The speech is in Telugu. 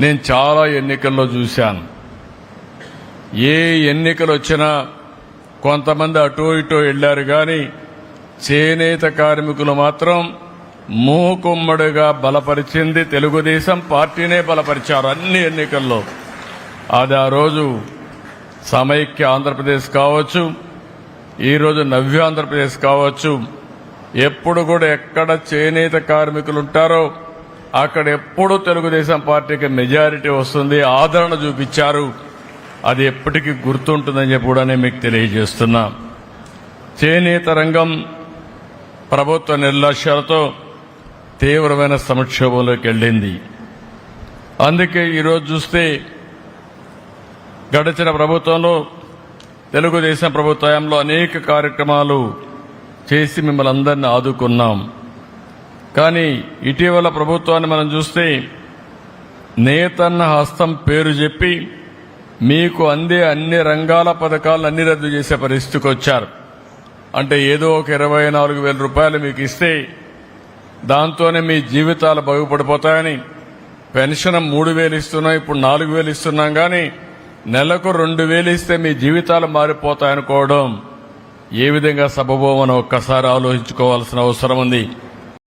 నేను చాలా ఎన్నికల్లో చూశాను. ఏ ఎన్నికలు వచ్చినా కొంతమంది అటో ఇటో వెళ్ళారు కానీ చేనేత కార్మికులు మాత్రం మూకుమ్మడిగా బలపరిచింది తెలుగుదేశం పార్టీనే బలపరిచారు అన్ని ఎన్నికల్లో. అది ఆ రోజు సమైక్య ఆంధ్రప్రదేశ్ కావచ్చు ఈరోజు నవ్య ఆంధ్రప్రదేశ్ కావచ్చు. ఎప్పుడు కూడా ఎక్కడ చేనేత కార్మికులు ఉంటారో అక్కడ ఎప్పుడు తెలుగుదేశం పార్టీకి మెజారిటీ వస్తుంది ఆదరణ చూపించారు. అది ఎప్పటికీ గుర్తుంటుందని చెప్పి కూడా నేను మీకు తెలియజేస్తున్నా. చేనేత రంగం ప్రభుత్వ నిర్లక్ష్యాలతో తీవ్రమైన సంక్షోభంలోకి వెళ్ళింది. అందుకే ఈరోజు చూస్తే గడిచిన ప్రభుత్వంలో తెలుగుదేశం ప్రభుత్వంలో అనేక కార్యక్రమాలు చేసి మిమ్మల్ని అందరినీ ఆదుకున్నాం. కానీ ఇటీవల ప్రభుత్వాన్ని మనం చూస్తే నేతన్న హస్తం పేరు చెప్పి మీకు అందే అన్ని రంగాల పథకాలను అన్ని రద్దు చేసే పరిస్థితికి వచ్చారు. అంటే ఏదో ఒక ఇరవై నాలుగు వేల రూపాయలు మీకు ఇస్తే దాంతోనే మీ జీవితాలు బాగుపడిపోతాయని పెన్షన్ మూడు వేలు ఇస్తున్నాం ఇప్పుడు నాలుగు వేలు ఇస్తున్నాం కానీ నెలకు రెండు వేలు ఇస్తే మీ జీవితాలు మారిపోతాయనుకోవడం ఏ విధంగా సబబోమని ఒక్కసారి ఆలోచించుకోవాల్సిన అవసరం ఉంది.